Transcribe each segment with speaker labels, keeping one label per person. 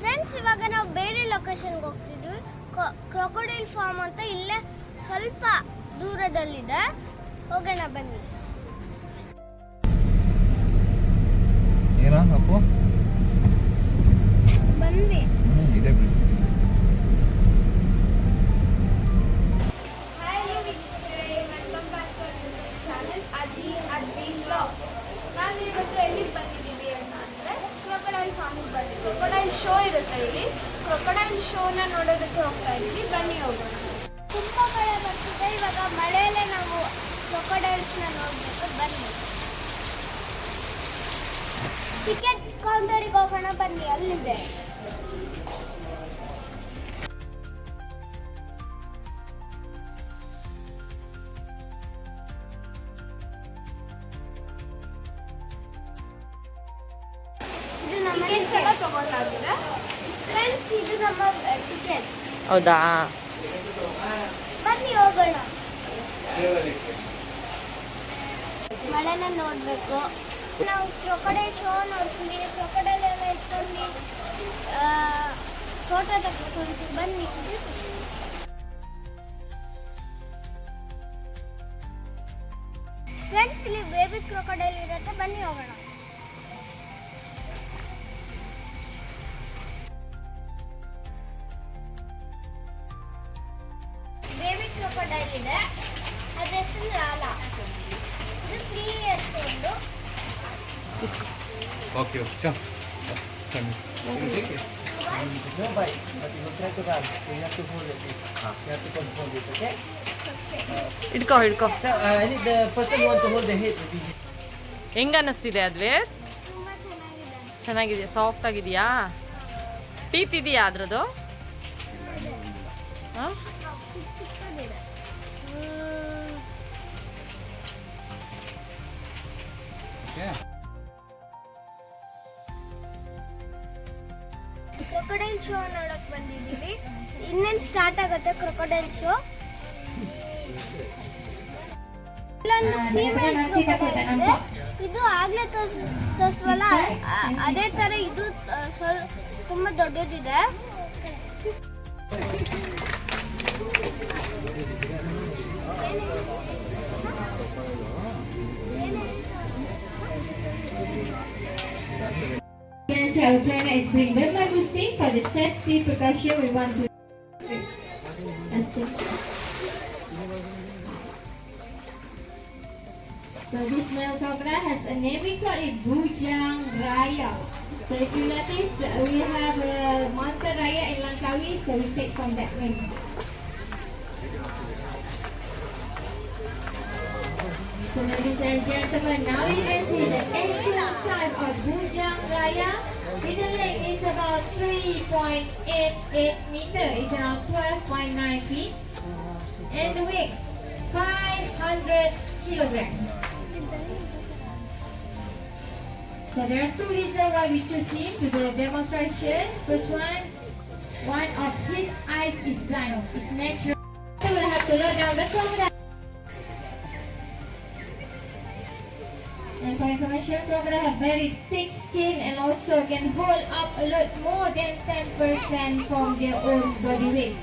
Speaker 1: Friends ಇವಾಗ ನಾವು ಬೇರೆ ಲೊಕೇಶನ್ಗೆ ಹೋಗ್ತಿದ್ವಿ. ಕ್ರೊಕೊಡೈಲ್ ಫಾರ್ಮ್ ಅಂತ ಇಲ್ಲೇ ಸ್ವಲ್ಪ ದೂರದಲ್ಲಿದೆ. ಹೋಗೋಣ ಬನ್ನಿ.
Speaker 2: ಏನಾ ಅಪ್ಪು?
Speaker 1: ಬಂದ್ವಿ
Speaker 2: ಇದೆ ಬಿಡಿ.
Speaker 1: ಶೋನ ನೋಡೋದಕ್ಕೆ ಹೋಗ್ತಾ ಇದ್ವಿ ಬನ್ನಿ ಹೋಗೋಣ. ತುಂಬ ಮಳೆ ಬರ್ತಿದೆ. ಇವಾಗ ಮಳೆಯಲ್ಲೇ ನಾವು ಕ್ರೊಕೊಡೈಲ್ಸ್ನ ನೋಡಬೇಕು ಬನ್ನಿ. ಟಿಕೆಟ್ ಕೌಂಟರಿಗೆ ಹೋಗೋಣ. ಬನ್ನಿ. ಅಲ್ಲಿದೆ.
Speaker 3: ಹೌದಾ?
Speaker 1: ಬನ್ನಿ ಹೋಗೋಣ. ಮಳೆನ ನೋಡಬೇಕು. ನಾವು ಕ್ರೊಕೊಡೈಲ್ ಶೋ ನೋಡ್ತೀವಿ. ಕ್ರೊಕೊಡೈಲ್ ಎಲ್ಲ ಇಟ್ಕೊಂಡು ಫೋಟೋ ತೆಗೆದುಕೊಳ್ತೀವಿ ಬನ್ನಿ. ಫ್ರೆಂಡ್ಸ್ ಇಲ್ಲಿ ಬೇಬಿ ಕ್ರೊಕೊಡೈಲ್ ಇರುತ್ತೆ. ಬನ್ನಿ ಹೋಗೋಣ. ಇಲ್ಲಿ ಇದೆ ಆದೇಶನ ಲಾಲಾ ಇದು 3 ಯಸ್ ಸ್ಟೋಲ್
Speaker 2: ಓಕೆ ಓಕೆ.
Speaker 3: ಹಿಡ್ಕೋ ಹಿಡ್ಕೋ. ಹೆಂಗ ಅನ್ನಿಸ್ತಿದೆ
Speaker 1: ನೋಡಿ
Speaker 3: ಚೆನ್ನಾಗಿದೆಯಾ? ಸಾಫ್ಟ್ ಆಗಿದೆಯಾ? ಟೀತ್ ಇದೆಯಾ ಅದ್ರದ್ದು?
Speaker 1: ಕ್ರೊಕೊಡೈಲ್ ಶೋ ನೋಡಕ್ ಬಂದಿದ್ದೀವಿ. ಇನ್ನೇನು ಸ್ಟಾರ್ಟ್ ಆಗುತ್ತೆ ಕ್ರೊಕೊಡೈಲ್ ಶೋ ಇದೆ. ಆಗ್ಲೇ ತೋರ್ಸ್ ತೋರಿಸ್ವಲ್ಲ? ಅದೇ ತರ ಇದು ಸ್ವಲ್ಪ ಸ್ವಲ್- ತುಂಬಾ ದೊಡ್ಡದಿದೆ.
Speaker 4: Ice cream is bring them the safety precaution we want to. So this male cobra has a name we call it Bujang Raya. So if you notice uh, we have a mountain Raya in Langkawi so we take from that name. So ladies and gentlemen, now you can see the entrance side of Bujang Raya. Middle length is about 3.88 meter, it's around 12.9 feet. And the weight, 500 kilograms. So there are two reasons why we choose him to do the demonstration. First one, one of his eyes is blind, it's natural. So we'll have to load down the crocodile. And for information, crocodile have very thick skin and also can hold up a lot more than 10% from their own body weight.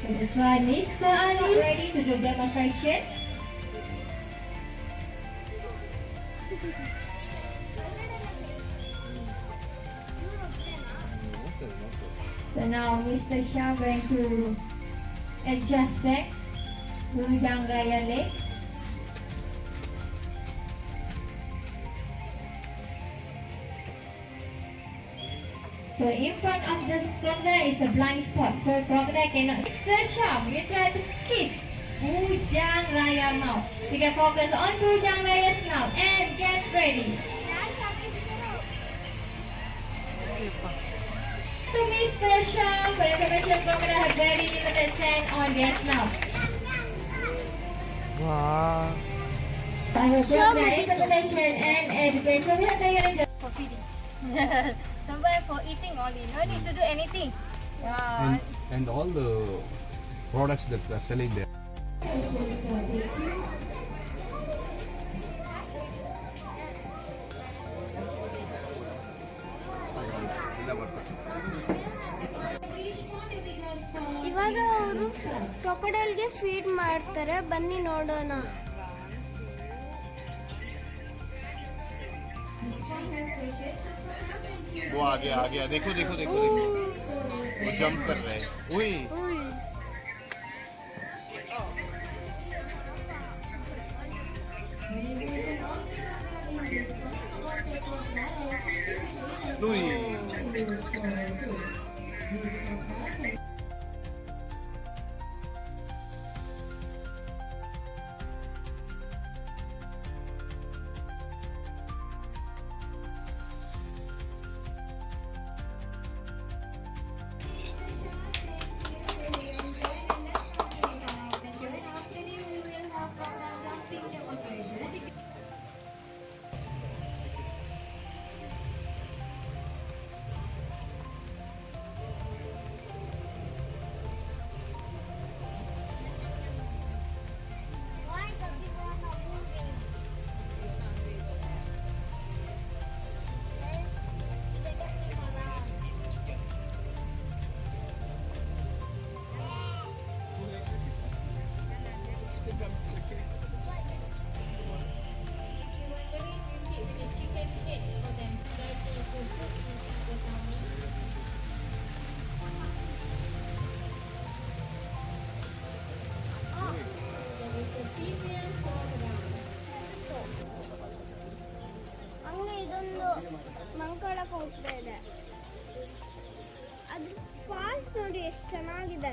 Speaker 4: So that's why Mr. Ali ready to do demonstration. So now Mr. Shah going to adjust back Bujang Raya leg. So in front of the crocodile is a blind spot. So crocodile cannot. Mr. Shah, you try to kiss Bujang Raya mouth. You can focus on Bujang Raya's mouth and get ready. To Mr. Shah, for information, crocodile have very limited sand on their snout.
Speaker 3: ವಾ
Speaker 4: I will show the implementation and education. We have the
Speaker 5: for feeding. Somewhere for eating only. No need to do anything. Yeah.
Speaker 2: And, and all the products that are selling there.
Speaker 1: ಇವಾಗ ಅವರು ಕ್ರೊಕೊಡೈಲ್ಗೆ feed ಮಾಡ್ತಾರೆ ಬನ್ನಿ ನೋಡೋಣ
Speaker 2: गया। देखो देखो देखो देखो। वो जंप कर रहे हैं।
Speaker 1: ಹೋಗ್ತಾ ಇದೆ ಅದು ಫಾಸ್ಟ್ ನೋಡಿ ಎಷ್ಟು ಚೆನ್ನಾಗಿದೆ.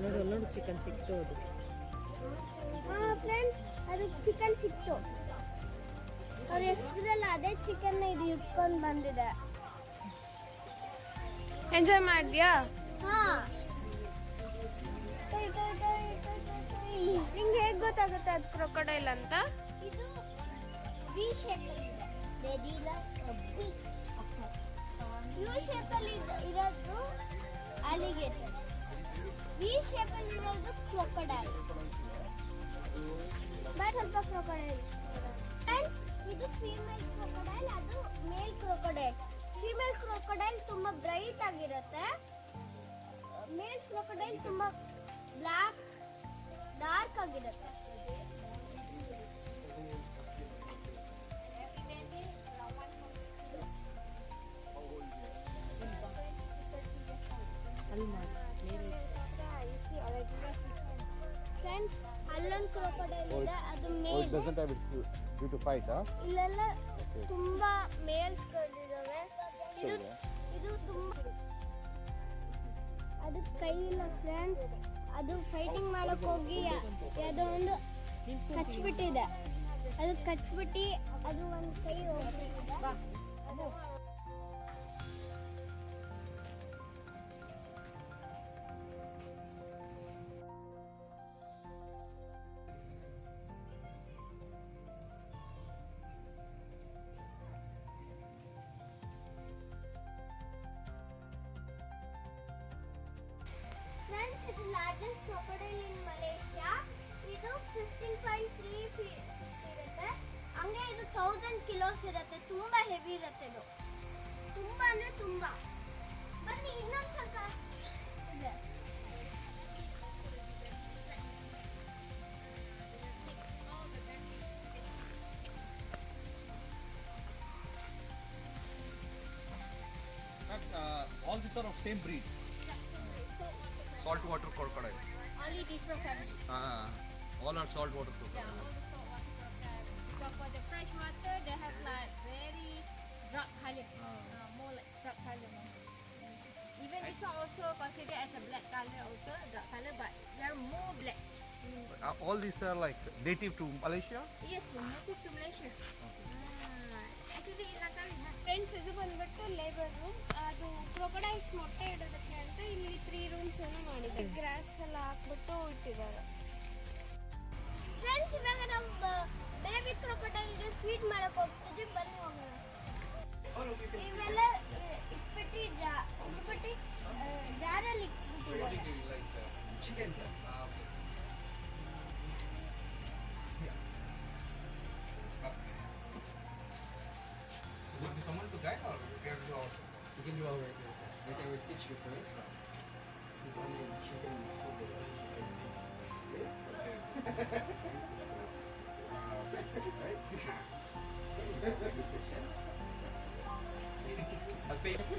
Speaker 3: ನೋಡು ನೋಡು ಚಿಕನ್ ಸಿಕ್ತು ಅದು
Speaker 1: ಹಾ ಫ್ರೆಂಡ್ಸ್ ಅದು ಚಿಕನ್ ಸಿಕ್ತು. ಅವ್ರ ಹೆಸರಲ್ಲ ಅದೇ ಚಿಕನ್ ಇದು ಇಟ್ಕೊಂಡು ಬಂದಿದೆ. ಎಂಜಾಯ್ ಮಾಡಿದ್ಯಾ? ಹಾ. ನಿಂಗೆ ಹೇಗೆ ಗೊತ್ತಾಗುತ್ತೆ ಅದು ಕ್ರೊಕೊಡೈಲ್ ಅಂತ? ಇದು ವಿ ಶೇಪ್ ಅಲ್ಲಿ ಇದೆ ಯು ಶೇಪ್ ಅಲ್ಲಿ ಇರೋದು ಅಲಿಗೇಟರ್ ವಿ ಶೇಪಲ್ಲಿ ಇರೋದು ಕ್ರೊಕೊಡೈಲ್ ಸ್ವಲ್ಪ ಕ್ರೊಕೊಡೈಲ್ ಫ್ರೆಂಡ್ಸ್ ಇದು ಫೀಮೇಲ್ ಕ್ರೊಕೊಡೈಲ್ ಅದು ಮೇಲ್ ಕ್ರೊಕೊಡೈಲ್ ಫೀಮೇಲ್ ಕ್ರೊಕೊಡೈಲ್ ತುಂಬಾ ಬ್ರೈಟ್ ಆಗಿರುತ್ತೆ. ಮೇಲ್ ಕ್ರೊಕೊಡೈಲ್ ತುಂಬಾ ಬ್ಲ್ಯಾಕ್ ಡಾರ್ಕ್ ಆಗಿರುತ್ತೆ. ಫ್ರೆಂಡ್ಸ್ ಅಲ್ಲೊಂದು ಕ್ರೊಕೊಡೈಲ್ ಇದೆ ಅದು
Speaker 2: Oh,
Speaker 1: male
Speaker 2: due to fight?
Speaker 1: ಇಲ್ಲೆಲ್ಲ ತುಂಬಾ ಮೇಲ್ಸ್ ಗಳಿದಾವೆ ಇದು ಇದು ತುಂಬಾ ಅದು ಕೈ ಇಲ್ಲ ಫ್ರೆಂಡ್ಸ್ ಅದು ಫೈಟಿಂಗ್ ಮಾಡಕ್ ಹೋಗಿ ಯಾವುದೋ ಒಂದು ಕಚ್ಬಿಟ್ಟಿದೆ. ಅದು ಕಚ್ಬಿಟ್ಟು ಅದು ಒಂದು ಕೈ ಹೋಗ್ಬಿಟ್ಟಿದೆ. ಫ್ರೆಂಡ್ಸ್ ಇದು ಲಾರ್ಜೆಸ್ಟ್ ಕ್ರೊಕೊಡೈಲ್ ಇನ್ ಮಲೇಷ್ಯಾ ಇದು ಫಿಫ್ಟೀನ್ ಪಾಯಿಂಟ್ ತ್ರೀ ಇರುತ್ತೆ ಹಂಗೆ ಇದು ತೌಸಂಡ್ ಕಿಲೋಸ್ ಇರುತ್ತೆ ತುಂಬಾ ಹೆವಿ ಇರುತ್ತೆ ಇದು ತುಂಬಾ ಅಂದ್ರೆ ತುಂಬಾ ಬನ್ನಿ ಇನ್ನೊಂದು ಸ್ವಲ್ಪ ಇದೆ
Speaker 2: Uh, all these are of same breed. Salt water crocodile.
Speaker 5: Only different family.
Speaker 2: Ah, all are salt water crocodile.
Speaker 5: But for the fresh water, they have like very dark color.
Speaker 2: Ah.
Speaker 5: Uh, more like dark color. Even this one also considered as a black color also, dark color, but they are more black.
Speaker 2: Uh, all these are like native to Malaysia.
Speaker 5: Yes, native to Malaysia. Ah, actually, in Natal, we have
Speaker 1: friends ಇದು ಬಂದ್ಬಿಟ್ಟು labour room ಅದು crocodiles ಮೊಟ್ಟೆ ಇಡೋದಕ್ಕೆ ಅಂತ ಇಲ್ಲಿ three rooms ಏನೋ ಮಾಡಿದ್ದಾರೆ. Gross ಎಲ್ಲ ಹಾಕ್ಬಿಟ್ಟು ಇಟ್ಟಿದ್ದಾರೆ. ಫ್ರೆಂಡ್ಸ್ ಇವಾಗ ನಾವು ಬೇಬಿ ಕ್ರೊಕೊಡೈಲ್ಗೆ ಫೀಡ್ ಮಾಡಕ್ ಹೋಗ್ತಿದ್ವಿ. ಬನ್ನಿ ಹೋಗೋಣ. ಇವೆಲ್ಲ ಇಟ್ಬಿಟ್ಟು ಇಟ್ಬಿಟ್ಟು ಜಾರಲ್ಲಿ ಇಟ್ಬಿಟ್ಟಿದ್ದಾರೆ.
Speaker 6: Sir.
Speaker 2: Would be someone to
Speaker 6: guide or you can do our You can do our work. I think. teach you for Islam. It's only chicken right?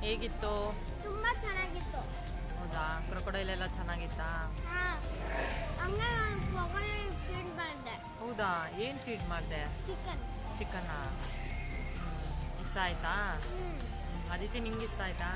Speaker 3: ಹೇಗಿತ್ತು?
Speaker 1: ತುಂಬಾ ಚೆನ್ನಾಗಿತ್ತು.
Speaker 3: ಹೌದಾ? ಕ್ರೊಕೊಡೈಲ್ ಎಲ್ಲ ಚೆನ್ನಾಗಿತ್ತಾ ಹೌದಾ? ಏನು ಫೀಡ್ ಮಾಡಿದೆ?
Speaker 1: ಚಿಕನ್.
Speaker 3: ಚಿಕನ್ನ ಇಷ್ಟ ಆಯ್ತಾ? ಅದಕ್ಕೆ. ಅದಿತಿ ನಿಂಗೆ ಇಷ್ಟ ಆಯ್ತಾ?